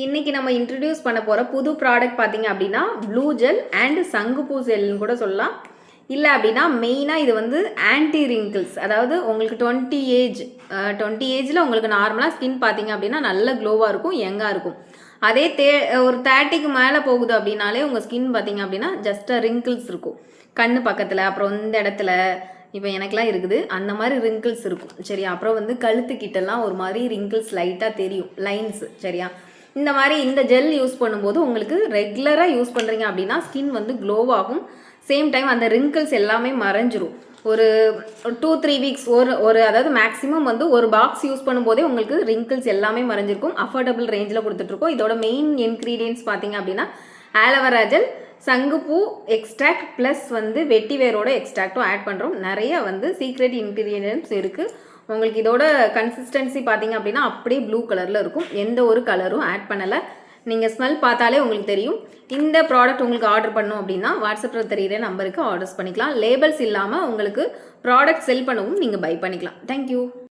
இன்றைக்கி நம்ம இன்ட்ரடியூஸ் பண்ண போகிற புது ப்ராடக்ட் பார்த்தீங்க அப்படின்னா ப்ளூ ஜெல் அண்ட் சங்குப்பூ ஜெல்னு கூட சொல்லலாம். இல்லை அப்படின்னா மெயினாக இது வந்து ஆன்டி ரிங்கிள்ஸ் அதாவது உங்களுக்கு டுவெண்ட்டி ஏஜ் டுவெண்ட்டி ஏஜில் உங்களுக்கு நார்மலாக ஸ்கின் பார்த்தீங்க அப்படின்னா நல்ல க்ளோவாக இருக்கும் யங்காக இருக்கும். அதே தே ஒரு தேர்ட்டிக்கு மேலே போகுது அப்படின்னாலே உங்கள் ஸ்கின் பார்த்தீங்க அப்படின்னா ஜஸ்ட் ரிங்கிள்ஸ் இருக்கும். கண் பக்கத்தில் அப்புறம் இந்த இடத்துல இப்போ எனக்கெலாம் இருக்குது. அந்த மாதிரி ரிங்கிள்ஸ் இருக்கும். சரியா? அப்புறம் வந்து கழுத்துக்கிட்டலாம் ஒரு மாதிரி ரிங்கிள்ஸ் லைட்டாக தெரியும். லைன்ஸ் சரியா? இந்த மாதிரி இந்த ஜெல் யூஸ் பண்ணும்போது உங்களுக்கு ரெகுலராக யூஸ் பண்ணுறீங்க அப்படின்னா ஸ்கின் வந்து க்ளோவாகும் சேம் டைம் அந்த ரிங்கிள்ஸ் எல்லாமே மறைஞ்சிரும். ஒரு டூ த்ரீ வீக்ஸ் ஒரு ஒரு அதாவது மேக்ஸிமம் வந்து ஒரு பாக்ஸ் யூஸ் பண்ணும்போதே உங்களுக்கு ரிங்கிள்ஸ் எல்லாமே மறைஞ்சிருக்கும். அஃபோர்டபுள் ரேஞ்சில் கொடுத்துட்ருக்கோம். இதோட மெயின் இன்க்ரீடியன்ஸ் பார்த்தீங்க அப்படின்னா ஆலோவரா ஜெல் சங்குப்பூ எக்ஸ்ட்ராக்ட் ப்ளஸ் வந்து வெட்டி வேரோட எக்ஸ்ட்ராக்டும் ஆட் பண்ணுறோம் நிறைய வந்து சீக்ரெட் இன்க்ரீடியன்ஸ் இருக்குது உங்களுக்கு இதோட கன்சிஸ்டன்சி பார்த்தீங்க அப்படின்னா அப்படியே ப்ளூ கலரில் இருக்கும். எந்த ஒரு கலரும் ஆட் பண்ணலை. நீங்கள் ஸ்மெல் பார்த்தாலே உங்களுக்கு தெரியும். இந்த ப்ராடக்ட் உங்களுக்கு ஆர்டர் பண்ணும் அப்படின்னா வாட்ஸ்அப்பில் தெரியிற நம்பருக்கு ஆர்டர்ஸ் பண்ணிக்கலாம். லேபிள்ஸ் இல்லாமல் உங்களுக்கு ப்ராடக்ட் செல் பண்ணவும் நீங்கள் பை பண்ணிக்கலாம். தேங்க்யூ